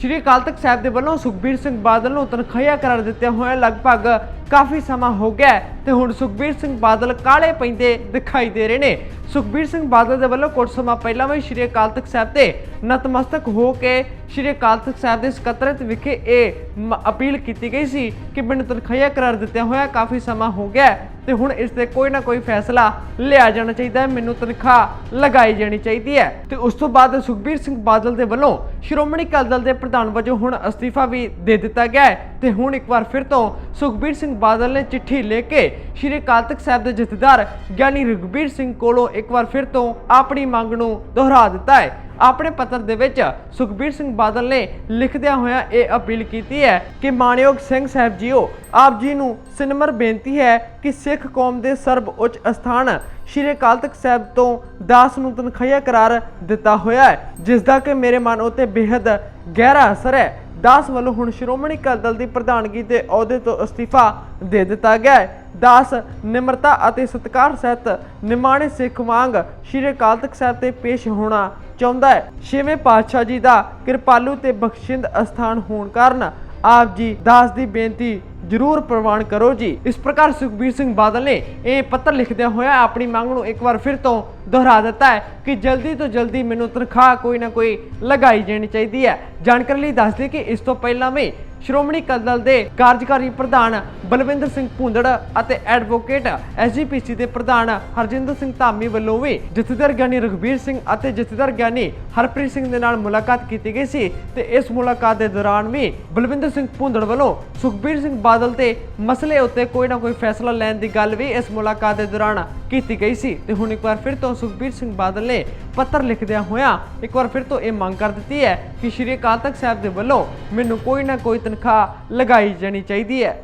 ਸ਼੍ਰੀ ਅਕਾਲ ਤਖਤ ਸਾਹਿਬ ਦੇ ਵੱਲੋਂ ਸੁਖਬੀਰ ਸਿੰਘ ਬਾਦਲ ਨੂੰ ਤਨਖਾਹਿਆ ਕਰਾਰ ਦਿੱਤੇ ਹੋਏ ਲਗਭਗ ਕਾਫੀ ਸਮਾਂ ਹੋ ਗਿਆ ਹੈ ਤੇ ਹੁਣ ਸੁਖਬੀਰ ਸਿੰਘ ਬਾਦਲ ਕਾਲੇ ਪੈਂਦੇ ਦਿਖਾਈ ਦੇ ਰਹੇ ਨੇ। ਸੁਖਬੀਰ ਸਿੰਘ ਬਾਦਲ ਦੇ ਵੱਲੋਂ ਕੁਝ ਸਮਾਂ ਪਹਿਲਾਂ ਵੀ ਸ਼੍ਰੀ ਅਕਾਲ ਤਖਤ ਸਾਹਿਬ ਤੇ ਨਤਮਸਤਕ ਹੋ ਕੇ ਸ਼੍ਰੀ ਅਕਾਲ ਤਖਤ ਸਾਹਿਬ ਦੇ ਸਕੱਤਰਤ ਵਿਖੇ ਇਹ ਮ- ਅਪੀਲ ਕੀਤੀ ਗਈ ਸੀ ਕਿ ਮੈਨੂੰ ਤਨਖਾਹਿਆ ਕਰਾਰ ਦਿੱਤੇ ਹੋਇਆ ਕਾਫੀ ਸਮਾਂ ਹੋ ਗਿਆ ਹੈ ਤੇ ਹੁਣ ਇਸ ਤੇ ਕੋਈ ਨਾ ਕੋਈ ਫੈਸਲਾ ਲਿਆ ਜਾਣਾ ਚਾਹੀਦਾ ਹੈ। ਮੈਨੂੰ ਤਨਖਾਹ ਲਗਾਈ ਜਾਣੀ ਚਾਹੀਦੀ ਹੈ। ਤੇ ਉਸ ਤੋਂ ਬਾਅਦ ਸੁਖਬੀਰ ਸਿੰਘ ਬਾਦਲ ਦੇ ਵੱਲੋਂ ਸ਼੍ਰੋਮਣੀ ਅਕਾਲੀ ਦਲ ਦੇ ਪ੍ਰਧਾਨ ਵਜੋਂ ਹੁਣ ਅਸਤੀਫਾ ਵੀ ਦੇ ਦਿੱਤਾ ਗਿਆ ਹੈ। ਤੇ ਹੁਣ ਇੱਕ ਵਾਰ ਫਿਰ ਤੋਂ ਸੁਖਬੀਰ ਸਿੰਘ ਬਾਦਲ ਨੇ ਚਿੱਠੀ ਲਿਖ ਕੇ ਸ਼੍ਰੀ ਅਕਾਲ ਤਖਤ ਸਾਹਿਬ ਦੇ ਜਥੇਦਾਰ ਗਿਆਨੀ ਰਘਬੀਰ ਸਿੰਘ ਕੋਲੋਂ ਇੱਕ ਵਾਰ ਫਿਰ ਤੋਂ ਆਪਣੀ ਮੰਗ ਨੂੰ ਦੁਹਰਾ ਦਿੱਤਾ ਹੈ। ਆਪਣੇ ਪੱਤਰ ਦੇ ਵਿੱਚ ਸੁਖਬੀਰ ਸਿੰਘ ਬਾਦਲ ਨੇ ਲਿਖਦਿਆਂ ਹੋਇਆਂ ਇਹ ਅਪੀਲ ਕੀਤੀ ਹੈ ਕਿ ਮਾਨਯੋਗ ਸਿੰਘ ਸਾਹਿਬ ਜੀਓ, ਆਪ ਜੀ ਨੂੰ ਸਿਨਮਰ ਬੇਨਤੀ ਹੈ ਕਿ ਸਿੱਖ ਕੌਮ ਦੇ ਸਰਬ ਉੱਚ ਅਸਥਾਨ ਸ਼੍ਰੀ ਅਕਾਲ ਤਖਤ ਸਾਹਿਬ ਤੋਂ ਦਾਸ ਨੂੰ ਤਨਖਾਹਿਆ ਕਰਾਰ ਦਿੱਤਾ ਹੋਇਆ ਹੈ ਜਿਸ ਦਾ ਕਿ ਮੇਰੇ ਮਨ ਉਤੇ ਬੇहद ਗਹਿਰਾ ਅਸਰ ਹੈ। ਦਾਸ ਵੱਲੋਂ ਹੁਣ ਸ਼੍ਰੋਮਣੀ ਅਕਾਲੀ ਦਲ ਦੀ ਪ੍ਰਧਾਨਗੀ ਦੇ ਅਹੁਦੇ ਤੋਂ ਅਸਤੀਫਾ ਦੇ ਦਿੱਤਾ ਗਿਆ ਹੈ। ਦਾਸ ਨਿਮਰਤਾ ਅਤੇ ਸਤਿਕਾਰ ਸਹਿਤ ਨਿਮਾਣੇ ਸਿੱਖ ਵਾਂਗ ਸ਼੍ਰੀ ਅਕਾਲ ਤਖਤ ਸਾਹਿਬ ਤੇ ਪੇਸ਼ ਹੋਣਾ ਚਾਹੁੰਦਾ ਹੈ। ਛੇਵੇਂ ਪਾਤਸ਼ਾਹ ਜੀ ਦਾ ਕਿਰਪਾਲੂ ਤੇ ਬਖਸ਼ਿੰਦ ਅਸਥਾਨ ਹੋਣ ਕਾਰਨ ਆਪ ਜੀ ਦਾਸ ਦੀ ਬੇਨਤੀ ਜ਼ਰੂਰ ਪ੍ਰਵਾਨ ਕਰੋ ਜੀ। ਇਸ ਪ੍ਰਕਾਰ ਸੁਖਬੀਰ ਸਿੰਘ ਬਾਦਲ ਨੇ ਇਹ ਪੱਤਰ ਲਿਖਦਿਆਂ ਹੋਇਆ ਆਪਣੀ ਮੰਗ ਨੂੰ ਇੱਕ ਵਾਰ ਫਿਰ ਤੋਂ ਦੁਹਰਾ ਦਿੱਤਾ ਹੈ ਕਿ ਜਲਦੀ ਤੋਂ ਜਲਦੀ ਮੈਨੂੰ ਤਨਖਾਹ ਕੋਈ ਨਾ ਕੋਈ ਲਗਾਈ ਜਾਣੀ ਚਾਹੀਦੀ ਹੈ। ਜਾਣਕਾਰੀ ਲਈ ਦੱਸ ਕਿ ਇਸ ਤੋਂ ਪਹਿਲਾਂ ਵੀ ਸ਼੍ਰੋਮਣੀ ਅਕਾਲੀ ਦਲ ਦੇ ਕਾਰਜਕਾਰੀ ਪ੍ਰਧਾਨ ਬਲਵਿੰਦਰ ਸਿੰਘ ਭੁੰਦੜ ਅਤੇ ਐਡਵੋਕੇਟ ਐਸਜੀਪੀਸੀ ਦੇ ਪ੍ਰਧਾਨ ਹਰਜਿੰਦਰ ਸਿੰਘ ਧਾਮੀ ਵੱਲੋਂ ਵੀ ਜਥੇਦਾਰ ਗਿਆਨੀ ਰਘਬੀਰ ਸਿੰਘ ਅਤੇ ਜਥੇਦਾਰ ਗਿਆਨੀ ਹਰਪ੍ਰੀਤ ਸਿੰਘ ਦੇ ਨਾਲ ਮੁਲਾਕਾਤ ਕੀਤੀ ਗਈ ਸੀ ਤੇ ਇਸ ਮੁਲਾਕਾਤ ਦੇ ਦੌਰਾਨ ਵੀ ਬਲਵਿੰਦਰ ਸਿੰਘ ਭੁੰਦੜ ਵੱਲੋਂ ਸੁਖਬੀਰ ਸਿੰਘ ਬਾਦਲ ਤੇ ਮਸਲੇ ਉੱਤੇ ਕੋਈ ਨਾ ਕੋਈ ਫੈਸਲਾ ਲੈਣ ਦੀ ਗੱਲ ਵੀ ਇਸ ਮੁਲਾਕਾਤ ਦੇ ਦੌਰਾਨ ਕੀਤੀ ਗਈ ਸੀ। ਤੇ ਹੁਣ ਇੱਕ ਵਾਰ ਫਿਰ ਤੋਂ ਸੁਖਬੀਰ ਸਿੰਘ ਬਾਦਲ ਨੇ ਪੱਤਰ ਲਿਖਦਿਆਂ ਹੋਇਆਂ ਇੱਕ ਵਾਰ ਫਿਰ ਤੋਂ ਇਹ ਮੰਗ ਕਰ ਦਿੱਤੀ ਹੈ ਕਿ ਸ਼੍ਰੀ ਅਕਾਲ ਤਖਤ ਸਾਹਿਬ ਦੇ ਵੱਲੋਂ ਮੈਨੂੰ ਕੋਈ ਨਾ ਕੋਈ ਤਨਖਾਹ ਲਗਾਈ ਜਾਣੀ ਚਾਹੀਦੀ ਹੈ।